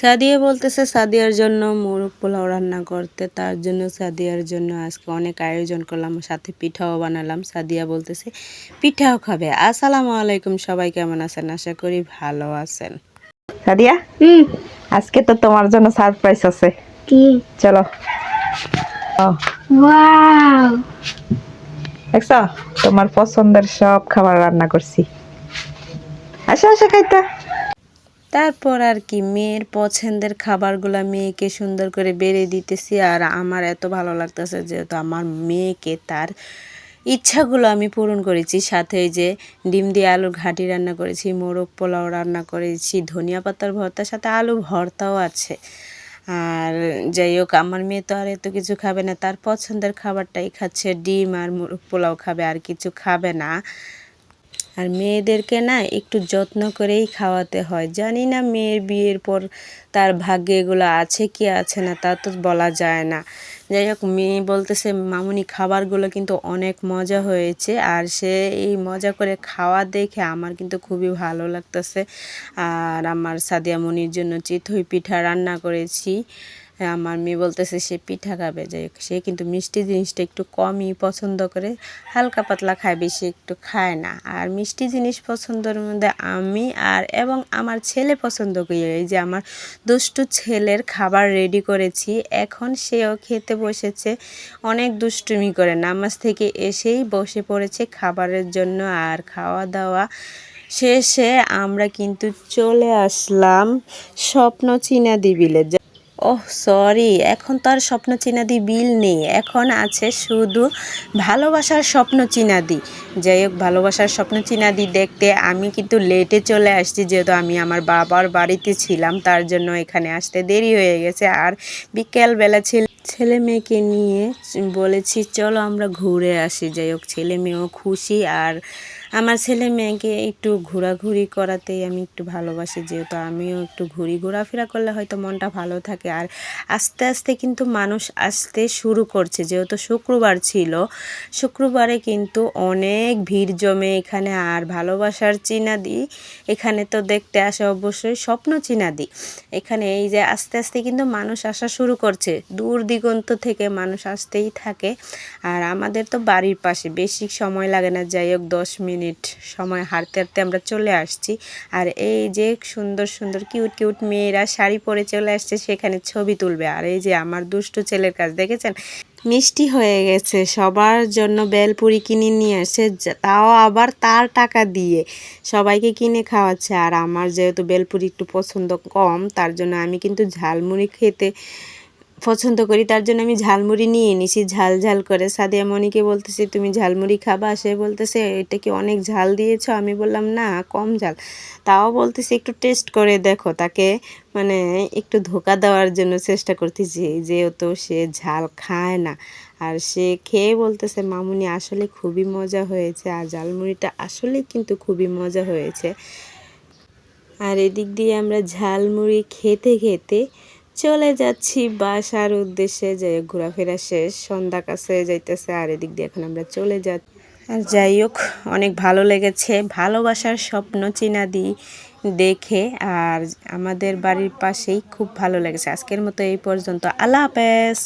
সাদিয়া বলতেছে সাদিয়ার জন্য মুরগ পোলাও রান্না করতে তার জন্য সাদিয়ার জন্য আজকে অনেক আয়োজন করলাম সাথে পিঠাও বানালাম। সাদিয়া বলতেছে পিঠাও খাবে। আসসালামু আলাইকুম সবাই কেমন আছেন? আশা করি ভালো আছেন। সাদিয়া? হুম। আজকে তো তোমার জন্য সারপ্রাইজ আছে। কি? চলো। ওয়াও! দেখছ? তোমার পছন্দের সব খাবার রান্না করছি। আসো আসো খাইতা। তারপর আর কি মেয়ের পছন্দের খাবারগুলা মেয়েকে সুন্দর করে বেড়ে দিতেছি আর আমার এত ভালো লাগতেছে যেহেতু আমার মেয়েকে তার ইচ্ছাগুলো আমি পূরণ করেছি। সাথে যে ডিম দিয়ে আলুর ঘাটি রান্না করেছি, মোরগ পোলাও রান্না করেছি, ধনিয়া পাতার ভর্তার সাথে আলু ভর্তাও আছে। আর যাই হোক, আমার মেয়ে তো আর এত কিছু খাবে না, তার পছন্দের খাবারটাই খাচ্ছে, ডিম আর মোরগ পোলাও খাবে, আর কিছু খাবে না। আর মেয়েদেরকে না একটু যত্ন করেই খাওয়াতে হয়। জানি না মেয়ের বিয়ের পর তার ভাগ্যে এগুলো আছে কি আছে না, তা তো বলা যায় না। যাই হোক, মেয়ে বলতেছে, মামুনি, খাবারগুলো কিন্তু অনেক মজা হয়েছে। আর সে এই মজা করে খাওয়া দেখে আমার কিন্তু খুবই ভালো লাগতেছে। আর আমার সাদিয়া মনির জন্য চিতই পিঠা রান্না করেছি। আমার মেয়ে বলতেছে সে পিঠা খাবে হোক। সে কিন্তু মিষ্টি জিনিসটা একটু কমই পছন্দ করে, হালকা পাতলা খায়, বেশি একটু খায় না। আর মিষ্টি জিনিস পছন্দের মধ্যে আমি আর এবং আমার ছেলে পছন্দ করি। এই যে আমার দুষ্টু ছেলের খাবার রেডি করেছি, এখন সেও খেতে বসেছে, অনেক দুষ্টুমি করে। নামাজ থেকে এসেই বসে পড়েছে খাবারের জন্য আর খাওয়া দাওয়া শেষে আমরা কিন্তু চলে আসলাম স্বপ্ন চীনা দিবিলে। ওহ সরি এখন তো আর স্বপ্ন চিনাদি বিল নেই। এখন আছে শুধু ভালোবাসার স্বপ্ন চিনাদি। যাই হোক, ভালোবাসার স্বপ্ন চিনাদি দেখতে আমি কিন্তু লেটে চলে আসছি, যেহেতু আমি আমার বাবার বাড়িতে ছিলাম, তার জন্য এখানে আসতে দেরি হয়ে গেছে। আর বিকেলবেলা ছিল, ছেলে মেয়েকে নিয়ে বলেছি, চলো আমরা ঘুরে আসি। যাই হোক, ছেলে মেয়েও খুশি। আর আমার ছেলে মেয়েকে একটু ঘোরাঘুরি করাতেই আমি একটু ভালোবাসি, যেহেতু আমিও একটু ঘুরি, ঘোরাফেরা করলে হয়তো মনটা ভালো থাকে। আর আস্তে আস্তে কিন্তু মানুষ আসতে শুরু করছে। যেহেতু শুক্রবার ছিল, শুক্রবারে কিন্তু অনেক ভিড় জমে এখানে। আর ভালোবাসার চিনাদি এখানে তো দেখতে আসে অবশ্যই স্বপ্ন চিনাদি। এখানে এই যে আস্তে আস্তে কিন্তু মানুষ আসা শুরু করছে। দূর দিগন্ত থেকে মানুষ আসতেই থাকে। আর আমাদের তো বাড়ির পাশে, বেশি সময় লাগে না। যাই হোক, দশ মিনিট সময় হাঁটতে হাঁটতে আমরা চলে আসছি। আর এই যে সুন্দর সুন্দর কিউট কিউট মেয়েরা শাড়ি পরে চলে আসছে, সেখানে ছবি তুলবে। আর এই যে আমার দুষ্টু ছেলের কাজ, দেখেছেন? মিষ্টি হয়ে গেছে, সবার জন্য বেলপুরি কিনে নিয়ে আসে তাও আবার তার টাকা দিয়ে সবাইকে কিনে খাওয়াচ্ছে। আর আমার যেহেতু বেলপুরি একটু পছন্দ কম, তার জন্য আমি কিন্তু ঝালমুড়ি খেতে পছন্দ করি, তার জন্য আমি ঝালমুড়ি নিয়ে নিছি ঝাল ঝাল করে। সাদিয়া মনিকে বলতেছি, তুমি ঝালমুড়ি খাবা? সে বলতেছে, এটা কি অনেক ঝাল দিয়েছ? আমি বললাম, না, কম ঝাল। তাও বলতেছি, একটু টেস্ট করে দেখো। তাকে মানে একটু ধোকা দেওয়ার জন্য চেষ্টা করতেছি যেহেতু সে ঝাল খায় না। আর সে খেয়ে বলতেছে, মামুনি, আসলে খুবই মজা হয়েছে। আর ঝালমুড়িটা আসলে কিন্তু খুবই মজা হয়েছে। আর এদিক দিয়ে আমরা ঝালমুড়ি খেতে খেতে চলে যাচ্ছি বাসার উদ্দেশ্যে যে ঘোরাফেরা শেষ, সন্ধ্যা কাছে যাইতেছে আর এদিক দিয়ে এখন আমরা চলে যাচ্ছি। আর যাই হোক, অনেক ভালো লেগেছে, ভালোবাসার স্বপ্ন চিনাদি দেখে আর আমাদের বাড়ির পাশেই খুব ভালো লেগেছে। আজকের মতো এই পর্যন্ত। আল্লাহ হাফেজ।